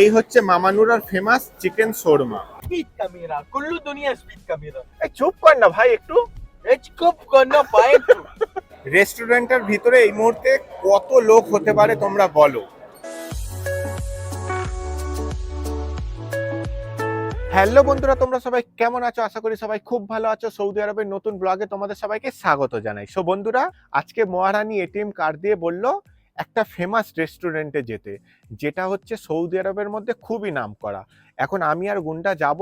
এই হচ্ছে মামানুরার famous chicken shawarma speed camera কুল্লু দুনিয়া স্পিড ক্যামেরা এই চুপ কর না ভাই একটু। এচ কপ করনা পায়ে তো রেস্টুরেন্টের ভিতরে এই মুহূর্তে কত লোক হতে পারে তোমরা বলো। হ্যালো বন্ধুরা তোমরা সবাই কেমন আছো? আশা করি সবাই খুব ভালো আছো। সৌদি আরবের নতুন ব্লগে তোমাদের সবাইকে স্বাগত জানাই। সো বন্ধুরা আজকে মহারানী এটিএম কার্ড দিয়ে বলল একটা ফেমাস রেস্টুরেন্টে যেতে, যেটা হচ্ছে সৌদি আরবের মধ্যে খুবই নাম করা এখন আমি আর গুন্ডা যাব,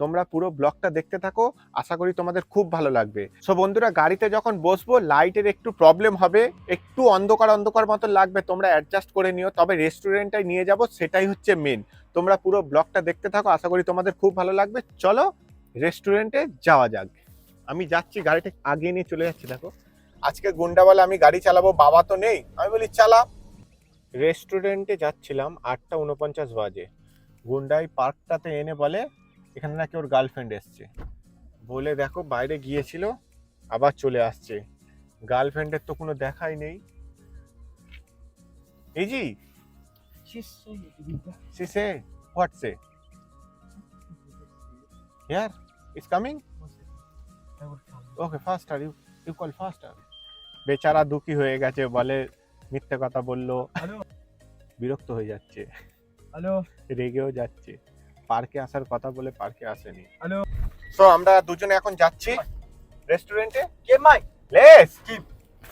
তোমরা পুরো ব্লগটা দেখতে থাকো, আশা করি তোমাদের খুব ভালো লাগবে। সো বন্ধুরা, গাড়িতে যখন বসবো লাইটের একটু প্রবলেম হবে, একটু অন্ধকার অন্ধকার মতো লাগবে, তোমরা অ্যাডজাস্ট করে নিও, তবে রেস্টুরেন্টটাই নিয়ে যাব, সেটাই হচ্ছে মেন তোমরা পুরো ব্লগটা দেখতে থাকো, আশা করি তোমাদের খুব ভালো লাগবে। চলো রেস্টুরেন্টে যাওয়া যাক। আমি যাচ্ছি, গাড়িটা আগিয়ে নিয়ে চলে যাচ্ছি, দেখো। আজকে গুন্ডা বলে আমি গাড়ি চালাবো বাবা তো নেই। আমি বলি চালা। রেস্টুরেন্টে যাচ্ছিলাম আটটা উনপঞ্চাশ বাজে। গুন্ডাই পার্কটাতে এনে বলে এখানে নাকি ওর গার্লফ্রেন্ড এসছে। বলে দেখো বাইরে গিয়েছিল আবার চলে আসছে। গার্লফ্রেন্ডের তো কোনো দেখাই নেই। এই জি say, what say? Here, it's coming? Okay, faster, you, you call faster. বেচারা দুঃখী হয়ে গেছে বলে মিথ্যে কথা বলল। হ্যালো। বিরক্ত হয়ে যাচ্ছে। হ্যালো। রেগেও যাচ্ছে। পার্কে আসার কথা বলে পার্কে আসেনি। হ্যালো। সো আমরা দুজনে এখন যাচ্ছি রেস্টুরেন্টে কে মাই লেস কি?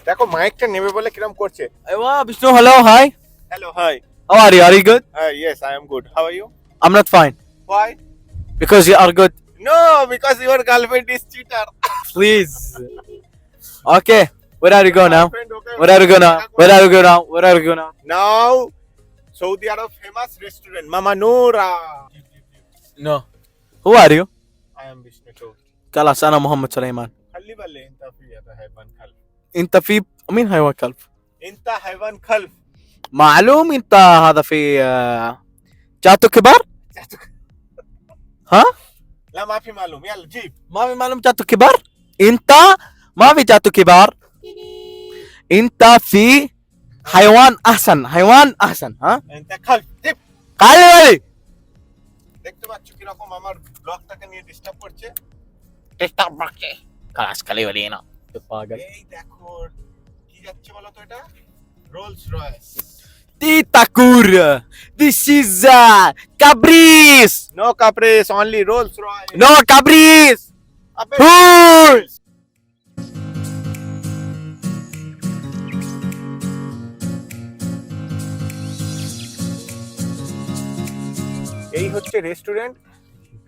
দেখো মাইকটা নেবে বলে কিরম করছে। আইওয়া Vishnu hello hi hello hi how are you are you good yes I am good how are you I am not fine why because you are good No, because your girlfriend is cheater. Please okay where are you going now where are you going now where are you going now where are you going now Now, Saudi Arab famous restaurant, Mama Noora. no who are you I am Vishnu Chaudhary. خلاص أنا محمد سليمان خلي بالي انت في حيوان خلف. انت في مين حيوان كلب انت حيوان خلف. معلوم انت هذا في آه، جاتو كبار ها لا ما في معلوم يلا جيب. ما في معلوم جاتو كبار انت ما في جاتو كبار انت في حيوان احسن حيوان احسن ها انت خلف جيب. قال لي দেখতে পাচ্ছ কিরকম আমার ব্লগটাকে নিয়ে disturb করছে تشتغل بركي خلاص خليه ولينا এই দেখো কি যাচ্ছে বলো তো এটা Rolls Royce تيتا كور This is uh, Cabrice no Caprice only Rolls Royce No Cabrice আবে হচ্ছে রেস্টুরেন্ট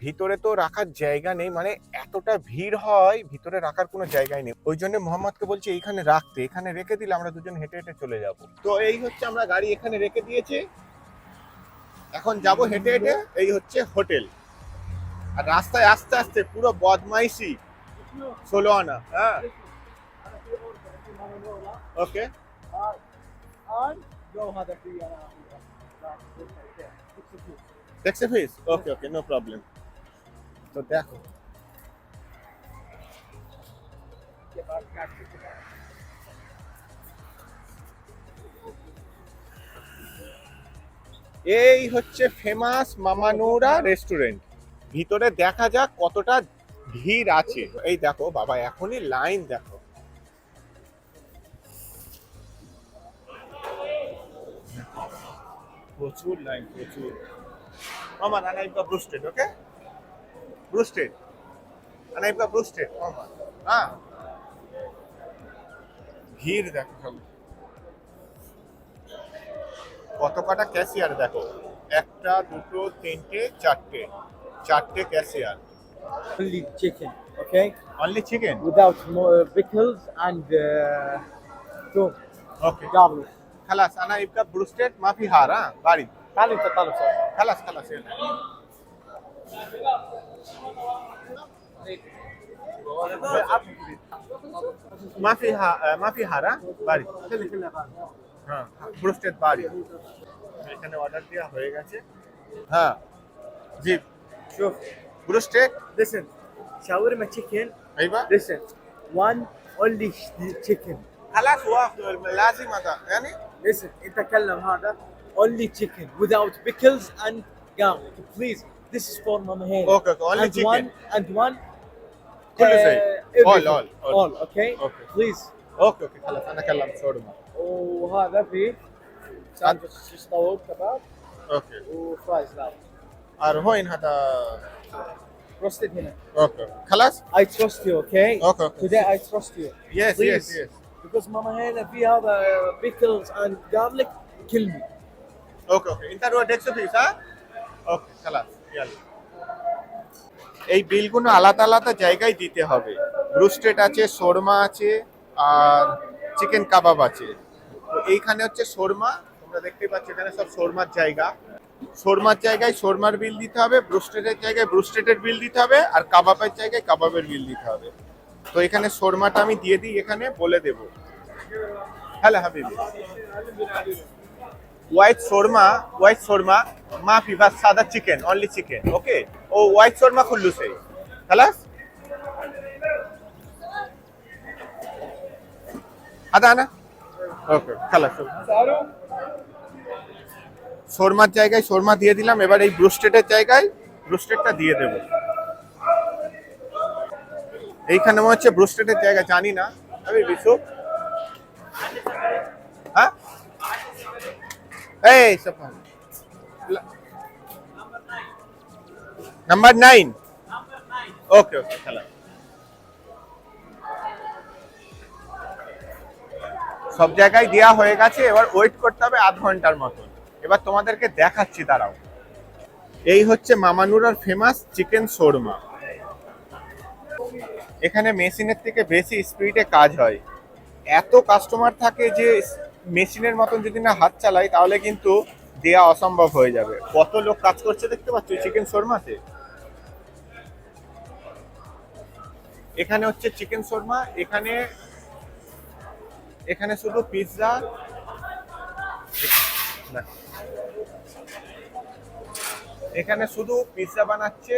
ভিতরে তো রাখার জায়গা নেই মানে এতটা ভিড় হয়, ভিতরে রাখার কোনো জায়গাই নেই। ওই জন্য মোহাম্মদকে বলছি এইখানে রাখতে, এখানে রেখে দিলে আমরা দুজন হেঁটে হেঁটে চলে যাব। তো এই হচ্ছে আমরা গাড়ি এখানে রেখে দিয়েছি। এখন যাব হেঁটে হেঁটে, এই হচ্ছে হোটেল। আর রাস্তায় আস্তে আস্তে পুরো বদমাইশি। ষোলো আনা হ্যাঁ? ওকে দেখছে ফিস ওকে ওকে নো প্রবলেম তো দেখো। এই হচ্ছে ফেমাস মামানুরা রেস্টুরেন্ট ভিতরে দেখা যাক কতটা ভিড় আছে। এই দেখো বাবা এখনই লাইন দেখো। প্রচুর লাইন প্রচুর। Roman, and I've got roasted, okay? Roasted. And I've got roasted, Mama. Ah. ঘির দেখো খাব কত কটা ক্যাশিয়ার দেখো একটা দুটো তিনটে চারটে চারটে cashier Only chicken, okay? Only chicken? Without more pickles and uh. Okay. Double. খালাস আনা ইবকা ব্রুস্টেড মাফি হারা বাড়ি ها بارد تعالوا انت طالب صوت خلاص خلاص يلا ما فيها ما في هار ها بارد হ্যাঁ ব্রোস্টেড বাড়ি এখানে অর্ডার দেওয়া হয়ে গেছে হ্যাঁ জি شوف broasted listen shawarma chicken ايوه listen one only sh- chicken خلاص هو لازم هذا يعني listen انت كلم هذا only chicken without pickles and garlic. Please, this is for Mama Hena. Okay, okay, only and chicken. One, and one. كله uh, same. everything. All, all, all. all. Okay. Okay. Please. اوكي اوكي خلاص انا كلمت شاورما وهذا فيه ساندويتش طاووق كباب اوكي وفرايز لا R وين هذا روستد هنا. اوكي خلاص I trust you, okay? Okay, okay. Today I trust you. يس Please. يس يس Because Mama Hena في هذا pickles and garlic kill me. okay okay ಇಂಥ text piece okay খালাস এই বিলগুলো আলাদা আলাদা জায়গায় দিতে হবে। ব্রুস্টেট আছে, শর্মা আছে, আর চিকেন কাবাব আছে। তো এইখানে হচ্ছে শর্মা, তোমরা দেখতে পাচ্ছ এখানে সব শর্মার জায়গা। শর্মার জায়গায় শর্মার বিল দিতে হবে ব্রুস্টেডের জায়গায় ব্রুস্টেডের বিল দিতে হবে, আর কাবাবের জায়গায় কাবাবের বিল দিতে হবে। তো এখানে শর্মাটা আমি দিয়ে দিই, এখানে বলে দেব। হ্যালো হাবিবি। white shawarma, white shawarma, মা bas সাদা চিকেন অনলি চিকেন ওকে ও হোয়াইট শর্মা খুল্লু সে খালাস আদা আনা ওকে খালাস শর্মার জায়গায় শর্মা দিয়ে দিলাম এবার এই ব্রুস্টেডের জায়গায় ব্রুস্টেডটা দিয়ে দেব এইখানে মনে হচ্ছে ব্রুস্টেডের জায়গা জানি না আমি বিশু হ্যাঁ সব জায়গায় দেওয়া হয়ে গেছে, এবার ওয়েট করতে হবে আধ ঘণ্টার মতন। এবার তোমাদেরকে দেখাচ্ছি, দাঁড়াও। এই হচ্ছে মামানুরার ফেমাস চিকেন শোরমা। এখানে মেশিনের থেকে বেশি স্পিডে কাজ হয়। এত কাস্টমার থাকে যে মেশিনের মতন যদি না হাত চালাই, তাহলে কিন্তু দেয়া অসম্ভব হয়ে যাবে। কত লোক কাজ করছে দেখতে পাচ্ছ? চিকেন শোরমাতে এখানে হচ্ছে চিকেন শর্মা এখানে এখানে শুধু পিৎজা এখানে শুধু পিৎজা বানাচ্ছে,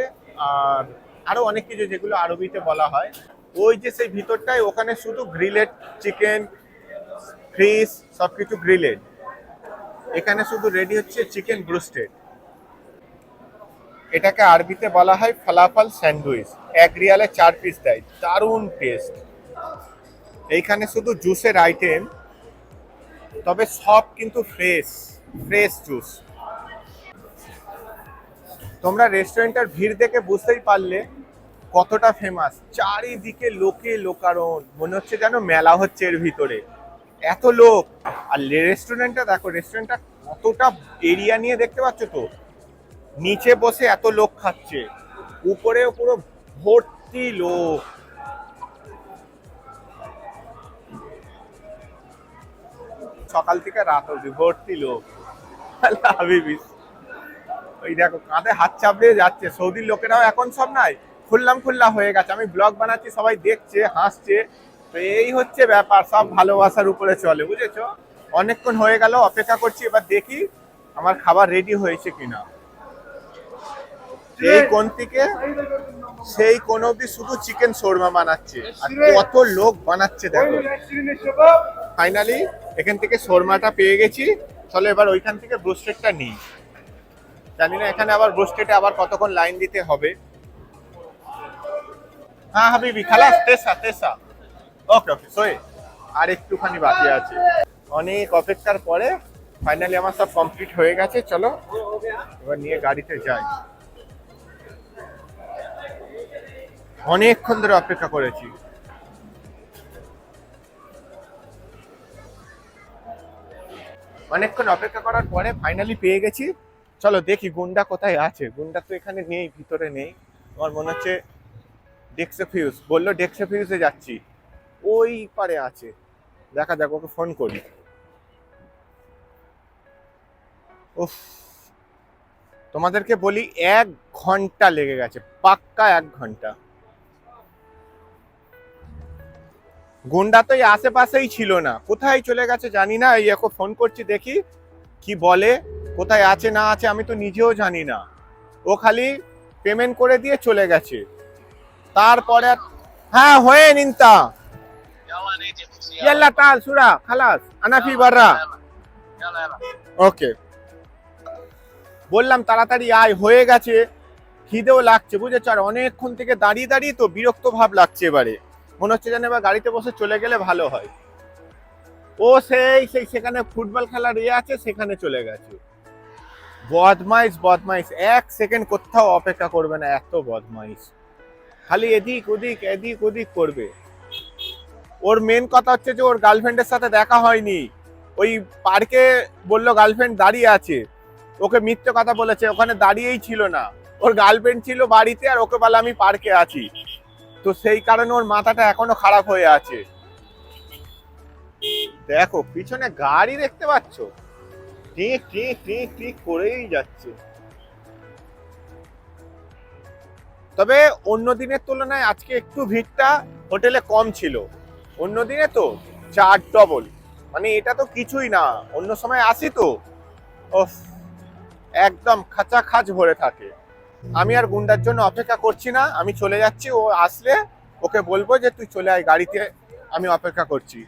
আর আরও অনেক কিছু যেগুলো আরবিতে বলা হয়। ওই যে সেই ভিতরটায়, ওখানে শুধু গ্রিলেড চিকেন ফিশ সবকিছু গ্রিলেড। এখানে শুধু রেডি হচ্ছে চিকেন ব্রুস্টেড। এটাকে আরবিতে বলা হয় ফলাফল স্যান্ডউইচ। এক রিয়ালে চার পিস দেয়। দারুণ টেস্ট এইখানে শুধু জুসের আইটেম তবে সব কিন্তু ফ্রেশ ফ্রেশ জুস তোমরা রেস্টুরেন্টের ভিড় দেখে বুঝতেই পারলে কতটা ফেমাস চারিদিকে লোকে লোকারণ। মনে হচ্ছে যেন মেলা হচ্ছে এর ভিতরে। এত লোক। আর রেস্টুরেন্টটা দেখো রেস্টুরেন্টটা কতটা এরিয়া নিয়ে দেখতে পাচ্ছ তো? নিচে বসে এত লোক খাচ্ছে। উপরে পুরো ভর্তি লোক। সকাল থেকে রাত অবধি ভর্তি লোক। ওই দেখো, কাঁধে হাত চাপড়িয়ে যাচ্ছে। সৌদির লোকেরাও এখন সব নাই। খুললাম খুল্লা হয়ে গেছে। আমি ব্লগ বানাচ্ছি, সবাই দেখছে, হাসছে। তো এই হচ্ছে ব্যাপার সব ভালোবাসার উপরে চলে বুঝেছ? অনেকক্ষণ হয়ে গেল অপেক্ষা করছি এবার দেখি আমার খাবার রেডি হয়েছে কিনা। এই কোন থেকে সেই কোন অব্দি শুধু চিকেন শোরমা বানাচ্ছে। আর কত লোক বানাচ্ছে দেখো। ফাইনালি এখান থেকে শোরমাটা পেয়ে গেছি। চলো এবার ওইখান থেকে ব্রোস্টেডটা নিই। জানি না এখানে আবার ব্রোস্টেডে আবার কতক্ষণ লাইন দিতে হবে। হ্যাঁ হাবিবি খালাস তেসা তেসা। ওকে ওকে সোয়ে আর একটুখানি বাকি আছে। অনেক অপেক্ষার পরে ফাইনালি আমার সব কমপ্লিট হয়ে গেছে, চলো এবার নিয়ে গাড়িতে যাই। অনেকক্ষণ ধরে অপেক্ষা করেছি। অনেকক্ষণ অপেক্ষা করার পরে ফাইনালি পেয়ে গেছি। চলো দেখি গুন্ডা কোথায় আছে। গুন্ডা তো এখানে নেই, ভিতরে নেই। আমার মনে হচ্ছে ডেক্সে ফিউজ বলল ডেক্সেফিউজে যাচ্ছি। ওই পারে আছে। দেখা যাক, ওকে ফোন করি। উফ। তোমাদেরকে বলি, এক ঘণ্টা লেগে গেছে, পাক্কা এক ঘণ্টা। গুন্ডা তো এই আশেপাশেই ছিল না। কোথায় চলে গেছে জানি না, এই এখন ফোন করছি, দেখি কি বলে, কোথায় আছে, না আছে, আমি তো নিজেও জানি না। ও খালি পেমেন্ট করে দিয়ে চলে গেছে। তারপরে হ্যাঁ হয়ে নিনতা يلا نيجي ইয়াল্লা তাল সুরা খালাস আনাফি বাররা يلا يلا ওকে বললাম তাড়াতাড়ি আয় হয়ে গেছে খিদেও লাগছে বুঝেছ আর অনেকক্ষণ থেকে দাঁড়িয়ে দাঁড়িয়ে তো বিরক্ত ভাব লাগছে এবারে মনে হচ্ছে যেন এবার গাড়িতে বসে চলে গেলে ভালো হয় ও সেই সেই সেখানে ফুটবল খেলার ইয়ে আছে সেখানে চলে গেছে বদমাইশ বদমাইশ এক সেকেন্ড কোথাও অপেক্ষা করবে না এত বদমাইশ খালি এদিক ওদিক এদিক ওদিক করবে ওর মেন কথা হচ্ছে যে ওর গার্লফ্রেন্ডের সাথে দেখা হয়নি। ওই পার্কে বলল গার্লফ্রেন্ড দাঁড়িয়ে আছে। ওকে মিথ্যে কথা বলেছে, ওখানে দাঁড়িয়েই ছিল না। ওর গার্লফ্রেন্ড ছিল বাড়িতে আর ওকে বলে আমি পার্কে আছি। তো সেই কারণে ওর মাথাটা এখনও খারাপ হয়ে আছে। দেখো, পিছনে গাড়ি দেখতে পাচ্ছ? করেই যাচ্ছে। তবে অন্য দিনের তুলনায় আজকে একটু ভিড়টা হোটেলে কম ছিল। অন্য দিনে তো চার ডবল মানে এটা তো কিছুই না, অন্য সময় আসি তো। একদম খাঁচা খাঁচ ভরে থাকে। আমি আর গুন্ডার জন্য অপেক্ষা করছি না, আমি চলে যাচ্ছি, ও আসলে ওকে বলব যে তুই চলে আয় গাড়িতে, আমি অপেক্ষা করছি।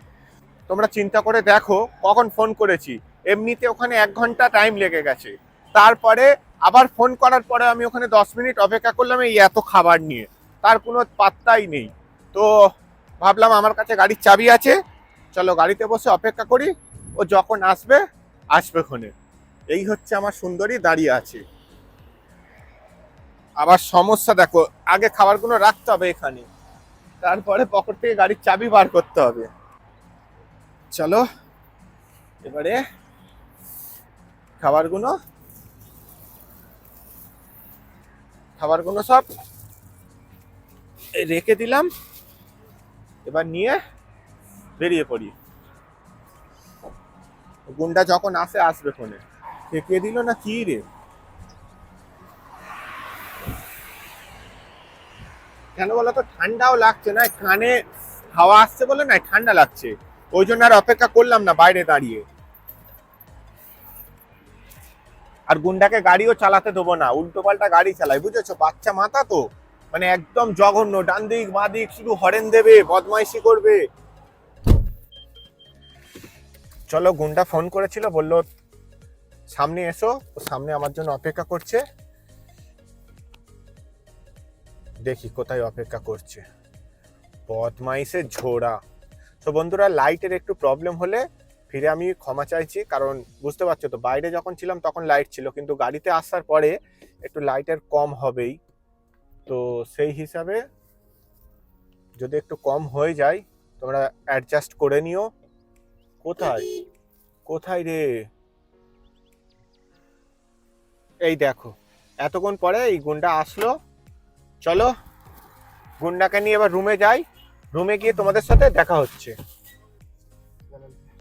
তোমরা চিন্তা করে দেখো কখন ফোন করেছি। এমনিতে ওখানে এক ঘণ্টা টাইম লেগে গেছে। তারপরে আবার ফোন করার পরে আমি ওখানে দশ মিনিট অপেক্ষা করলাম এই এত খাবার নিয়ে। তার কোনো পাত্তাই নেই। তো ভাবলাম আমার কাছে গাড়ির চাবি আছে। চলো গাড়িতে বসে অপেক্ষা করি। ও যখন আসবে আসবে ক্ষণে। এই হচ্ছে আমার সুন্দরী দাঁড়িয়ে আছে। আবার সমস্যা দেখো, আগে খাবারগুলো রাখতে হবে এখানে। তারপরে পকেট থেকে গাড়ির চাবি বার করতে হবে। চলো, এবারে খাবারগুলো খাবারগুলো সব রেখে দিলাম। এবার নিয়ে বেরিয়ে পড়ি। গুন্ডা যখন আসে, আসবে ফোনে। ঠেকিয়ে দিল, না, কি রে? কেন বলো তো, ঠান্ডাও লাগছে না, কানে হাওয়া আসছে বলে না, ঠান্ডা লাগছে। ওই জন্য আর অপেক্ষা করলাম না, বাইরে দাঁড়িয়ে। আর গুন্ডাকে গাড়িও চালাতে দেবো না উল্টো পাল্টা গাড়ি চালাই, বুঝেছ? বাচ্চা মাথা তো। মানে একদম জঘন্য, ডান দিক, বাঁ দিক, শুধু হরেন দেবে, বদমাইশি করবে। চলো, গুন্ডা ফোন করেছিল, বলল, সামনে এসো, ও সামনে আমার জন্য অপেক্ষা করছে। দেখি কোথায় অপেক্ষা করছে। বদমাইশের ঝোড়া। তো বন্ধুরা, লাইটের একটু প্রবলেম হলে ফিরে আমি ক্ষমা চাইছি, কারণ বুঝতে পারছ তো, বাইরে যখন ছিলাম তখন লাইট ছিল, কিন্তু গাড়িতে আসার পরে একটু লাইটের কম হবেই। তো সেই হিসাবে যদি একটু কম হয়ে যায়, তোমরা অ্যাডজাস্ট করে নিও। কোথায়? কোথায় রে? এই দেখো, এতক্ষণ পরে এই গুন্ডা আসলো। চলো, গুন্ডাকে নিয়ে এবার রুমে যাই। রুমে গিয়ে তোমাদের সাথে দেখা হচ্ছে।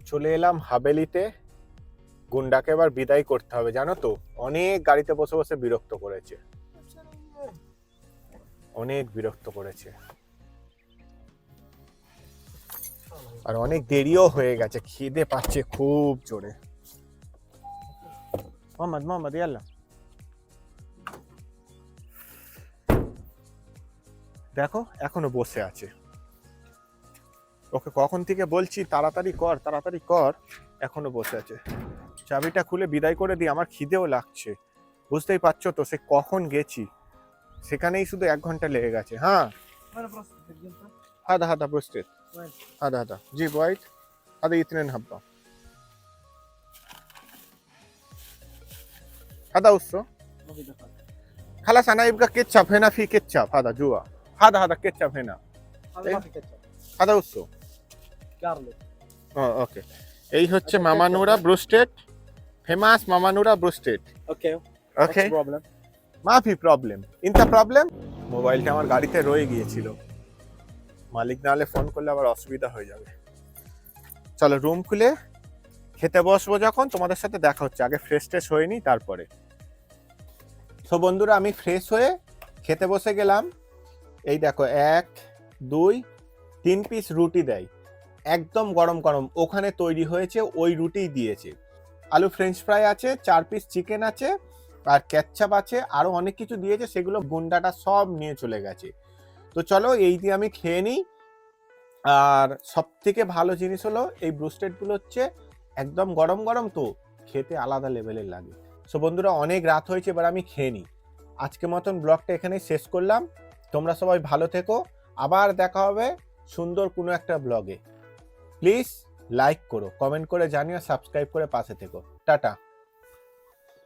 চলে এলাম হাবেলিতে। গুন্ডাকে এবার বিদায় করতে হবে, জানো তো? অনেক গাড়িতে বসে বসে বিরক্ত করেছে। অনেক বিরক্ত করেছে। আর অনেক দেরিও হয়ে গেছে খিদে পাচ্ছে খুব জোরে। মোহাম্মদ মোহাম্মদ ইয়াল্লা। দেখো এখনও বসে আছে। ওকে কখন থেকে বলছি তাড়াতাড়ি কর তাড়াতাড়ি কর এখনও বসে আছে। চাবিটা খুলে বিদায় করে দিই আমার খিদেও লাগছে। বুঝতেই পারছ তো সে কখন গেছি? সেখানেই শুধু এক ঘণ্টা লেগে গেছে হ্যাঁ। হাদা হাদা প্রস্তুত। হাদা হাদা। জি বয়েট হাদা ইতনেন হাব্বা। হাদা উৎস। খালাস আনা ইবকা কেচাপ হেনা ফি কেচাপ হাদা জুয়া। হাদা হাদা কেচাপ হেনা হাদা উৎস। ওকে। এই হচ্ছে মামানুরা ব্রুস্টেড ফেমাস মামানুরা ব্রুস্টেড। ওকে ওকে প্রবলেম মাফি প্রবলেম ইনতা প্রবলেম মোবাইলটা আমার গাড়িতে রয়ে গিয়েছিল। মালিক না হলে ফোন করলে আবার অসুবিধা হয়ে যাবে। চলো রুম খুলে খেতে বসবো যখন, তোমাদের সাথে দেখা হচ্ছে। আগে ফ্রেশ ট্রেশ হয়ে নি, তারপরে। তো বন্ধুরা, আমি ফ্রেশ হয়ে খেতে বসে গেলাম। এই দেখো, এক, দুই, তিন পিস রুটি দেয়। একদম গরম গরম। ওখানে তৈরি হয়েছে, ওই রুটিই দিয়েছে। আলু ফ্রেঞ্চ ফ্রাই আছে, চার পিস চিকেন আছে আর ক্যাটচাপ আছে, আরও অনেক কিছু দিয়েছে, সেগুলো গুন্ডাটা সব নিয়ে চলে গেছে। তো চলো এই দিয়ে আমি খেয়ে নিই। আর সব থেকে ভালো জিনিস হলো, এই ব্রুস্টেডগুলো হচ্ছে একদম গরম গরম তো, খেতে আলাদা লেভেলের লাগে। সো বন্ধুরা, অনেক রাত হয়েছে, এবার আমি খেয়ে নিই। আজকে মতন ব্লগটা এখানেই শেষ করলাম। তোমরা সবাই ভালো থেকো। আবার দেখা হবে সুন্দর কোনো একটা ব্লগে প্লিজ লাইক করো কমেন্ট করে জানিও সাবস্ক্রাইব করে পাশে থেকো। টাটা।